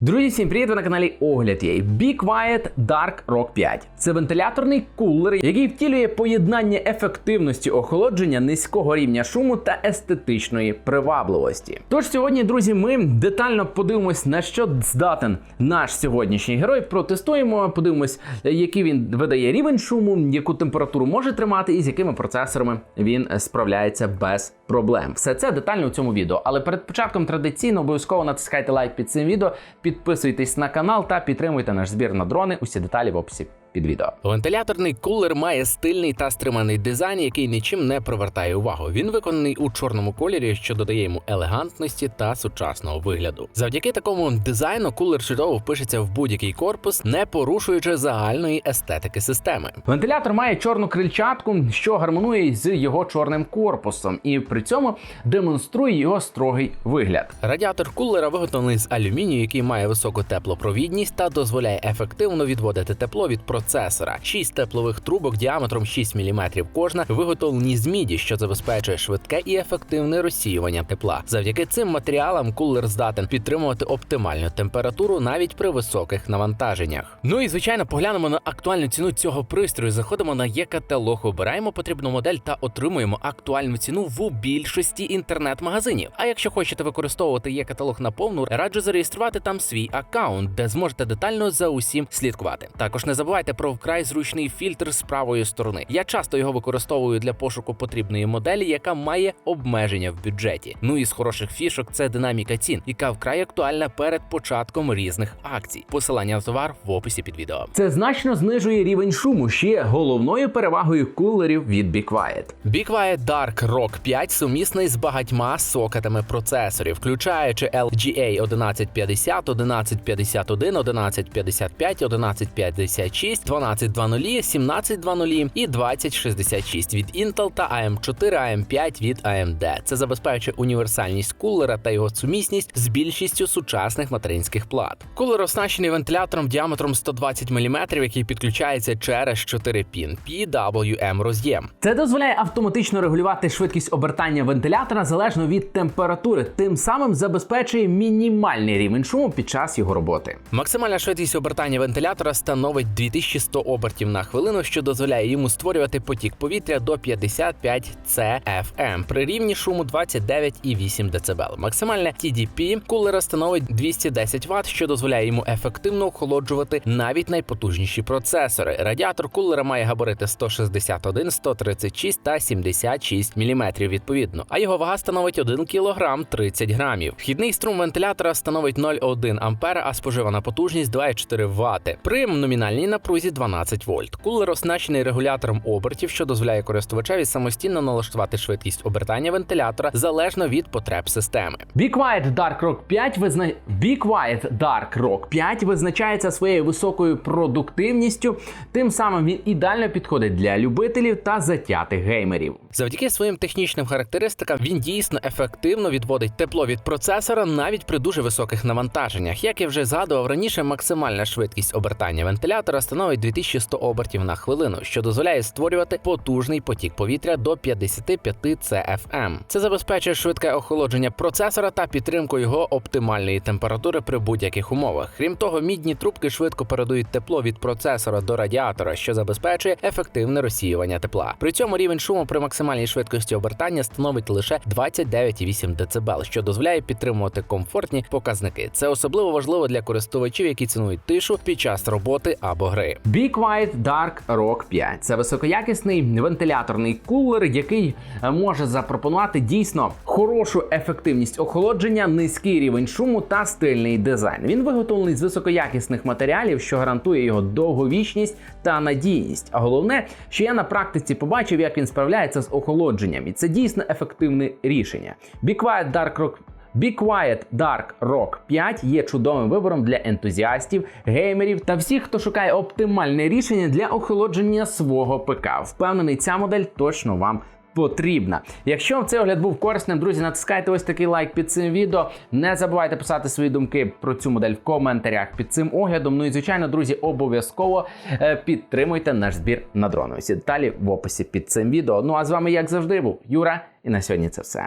Друзі, всім привіт! Ви на каналі Огляд є. Be Quiet Dark Rock 5. Це вентиляторний кулер, який втілює поєднання ефективності охолодження, низького рівня шуму та естетичної привабливості. Тож сьогодні, друзі, ми детально подивимось, на що здатен наш сьогоднішній герой. Протестуємо, подивимось, який він видає рівень шуму, яку температуру може тримати, і з якими процесорами він справляється без проблем. Все це детально у цьому відео. Але перед початком традиційно обов'язково натискайте лайк під цим відео, підписуйтесь на канал та підтримуйте наш збір на дрони. Усі деталі в описі під відео. Вентиляторний кулер має стильний та стриманий дизайн, який нічим не привертає увагу. Він виконаний у чорному кольорі, що додає йому елегантності та сучасного вигляду. Завдяки такому дизайну кулер чудово впишеться в будь-який корпус, не порушуючи загальної естетики системи. Вентилятор має чорну крильчатку, що гармонує з його чорним корпусом, і при цьому демонструє його строгий вигляд. Радіатор кулера виготовлений з алюмінію, який має високу теплопровідність та дозволяє ефективно відводити тепло від процесора. Шість теплових трубок діаметром 6 мм кожна виготовлені з міді, що забезпечує швидке і ефективне розсіювання тепла. Завдяки цим матеріалам кулер здатен підтримувати оптимальну температуру навіть при високих навантаженнях. Ну і звичайно, поглянемо на актуальну ціну цього пристрою. Заходимо на є-каталог, обираємо потрібну модель та отримуємо актуальну ціну в більшості інтернет-магазинів. А якщо хочете використовувати є-каталог на повну, раджу зареєструвати там свій аккаунт, де зможете детально за усім слідкувати. Також не забувайте про вкрай зручний фільтр з правої сторони. Я часто його використовую для пошуку потрібної моделі, яка має обмеження в бюджеті. Ну і з хороших фішок це динаміка цін, яка вкрай актуальна перед початком різних акцій. Посилання на товар в описі під відео. Це значно знижує рівень шуму, що є головною перевагою кулерів від Be Quiet. Be Quiet Dark Rock 5 сумісний з багатьма сокетами процесорів, включаючи LGA 1150, 1151, 1155, 1156, 1220, 1720 і 2066 від Intel та AM4, AM5 від AMD. Це забезпечує універсальність кулера та його сумісність з більшістю сучасних материнських плат. Кулер оснащений вентилятором діаметром 120 мм, який підключається через 4 пін PWM роз'єм. Це дозволяє автоматично регулювати швидкість обертання вентилятора залежно від температури, тим самим забезпечує мінімальний рівень шуму під час його роботи. Максимальна швидкість обертання вентилятора становить 2100 обертів на хвилину, що дозволяє йому створювати потік повітря до 55 CFM при рівні шуму 29,8 дБ. Максимальне TDP кулера становить 210 Вт, що дозволяє йому ефективно охолоджувати навіть найпотужніші процесори. Радіатор кулера має габарити 161, 136 та 76 мм відповідно, а його вага становить 1 кг 30 грамів. Вхідний струм вентилятора становить 0,1 А, а споживана потужність 2,4 Вт. При номінальній напрузі 12 вольт. Кулер оснащений регулятором обертів, що дозволяє користувачеві самостійно налаштувати швидкість обертання вентилятора залежно від потреб системи. Be Quiet Dark Rock 5 визна... Be Quiet Dark Rock 5 визначається своєю високою продуктивністю. Тим самим він ідеально підходить для любителів та затятих геймерів. Завдяки своїм технічним характеристикам він дійсно ефективно відводить тепло від процесора навіть при дуже високих навантаженнях. Як я вже згадував раніше, максимальна швидкість обертання вентилятора становить 2100 обертів на хвилину, що дозволяє створювати потужний потік повітря до 55 CFM. Це забезпечує швидке охолодження процесора та підтримку його оптимальної температури при будь-яких умовах. Крім того, мідні трубки швидко передають тепло від процесора до радіатора, що забезпечує ефективне розсіювання тепла. При цьому рівень шуму при максимальній швидкості обертання становить лише 29,8 дБ, що дозволяє підтримувати комфортні показники. Це особливо важливо для користувачів, які цінують тишу під час роботи або гри. Be Quiet Dark Rock 5 це високоякісний вентиляторний кулер, який е, може запропонувати дійсно хорошу ефективність охолодження, низький рівень шуму та стильний дизайн. Він виготовлений з високоякісних матеріалів, що гарантує його довговічність та надійність. А головне, що я на практиці побачив, як він справляється з охолодженням, і це дійсно ефективне рішення. Be Quiet Dark Rock Be Quiet Dark Rock 5 є чудовим вибором для ентузіастів, геймерів та всіх, хто шукає оптимальне рішення для охолодження свого ПК. Впевнений, ця модель точно вам потрібна. Якщо вам цей огляд був корисним, друзі, натискайте ось такий лайк під цим відео. Не забувайте писати свої думки про цю модель в коментарях під цим оглядом. Ну і звичайно, друзі, обов'язково е, підтримуйте наш збір на дрони. Усі деталі в описі під цим відео. Ну а з вами, як завжди, був Юра, і на сьогодні це все.